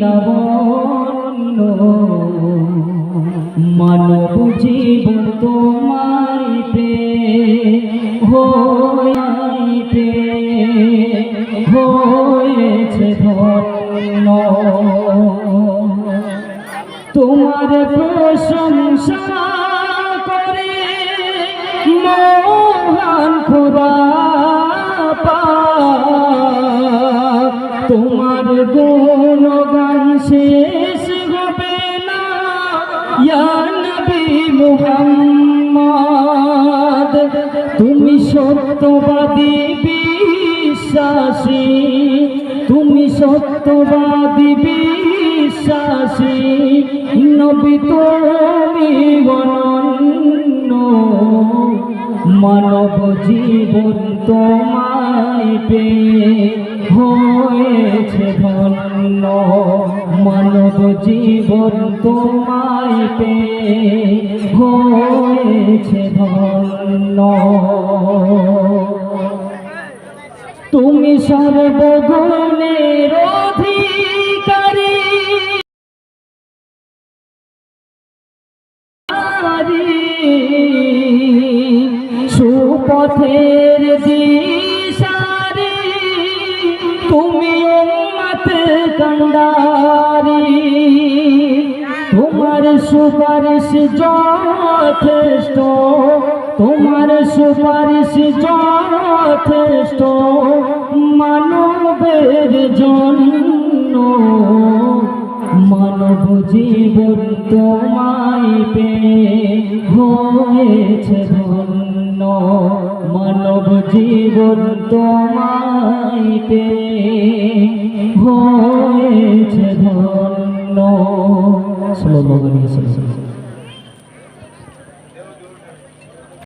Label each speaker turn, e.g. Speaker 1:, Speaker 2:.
Speaker 1: লাবণ্য। মানব জীবন তোমায় পে হইতে হয়েছে ধন্য। তোমার প্রশংসা তোমার গুণগান শেষ হবে না। ইয়া নবী মুহাম্মদ, তুমি সত্যবাদী বিশ্বাসী। তুমি সত্যবাদী বিশ্বাসী। নবী তুমি অনন্য। মানব জীবন তোমায় হয়েছে ধন্য মানব জীবন তোমায় হয়েছে ধন্য। তুমি সর্বগুণের অধিকারী। সুপথের দিশারি তুমি উম্মত কন্ডারি। তোমার সুপারিশ যথেষ্ট, তোমার সুপারিশ যথেষ্ট মানবের জন্য। মানব জীবন তোমায় পে হয়েছে ধন্য। মানব জীবন তোমায় পে হয়েছে ধন্য।